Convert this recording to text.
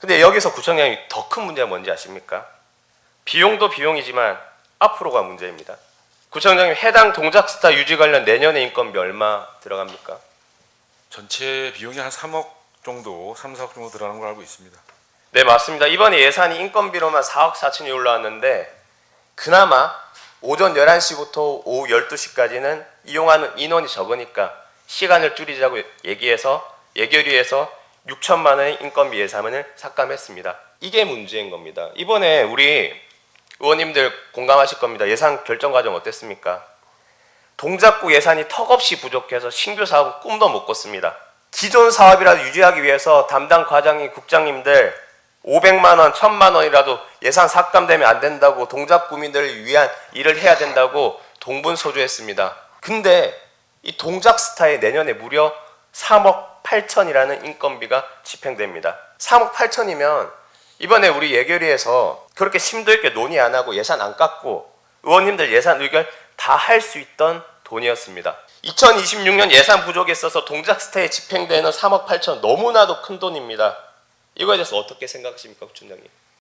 근데 여기서 구청장이 더 큰 문제가 뭔지 아십니까? 비용도 비용이지만 앞으로가 문제입니다. 구청장님 해당 동작스타 유지 관련 내년에 인건비 얼마 들어갑니까? 전체 비용이 한 3억 정도, 3, 4억 정도 들어가는 걸 알고 있습니다. 네 맞습니다. 이번에 예산이 인건비로만 4억 4천이 올라왔는데 그나마 오전 11시부터 오후 12시까지는 이용하는 인원이 적으니까 시간을 줄이자고 얘기해서 예결위에서 6천만 원의 인건비 예산을 삭감했습니다. 이게 문제인 겁니다. 이번에 우리 의원님들 공감하실 겁니다. 예산 결정 과정 어땠습니까? 동작구 예산이 턱없이 부족해서 신규 사업은 꿈도 못 꿨습니다. 기존 사업이라도 유지하기 위해서 담당 과장님, 국장님들 500만 원, 1000만 원이라도 예산 삭감되면 안 된다고 동작 구민들을 위한 일을 해야 된다고 동분서주했습니다. 근데 이 동작 스타에 내년에 무려 3억 8천이라는 인건비가 집행됩니다. 3억 8천이면 이번에 우리 예결위에서 그렇게 심도 있게 논의 안 하고 예산 안 깎고 의원님들 예산 의결 다 할 수 있던 돈이었습니다. 2026년 예산 부족에 있어서 동작스타에 집행되는 3억 8천 너무나도 큰 돈입니다. 이거에 대해서 어떻게 생각하십니까, 부총장님?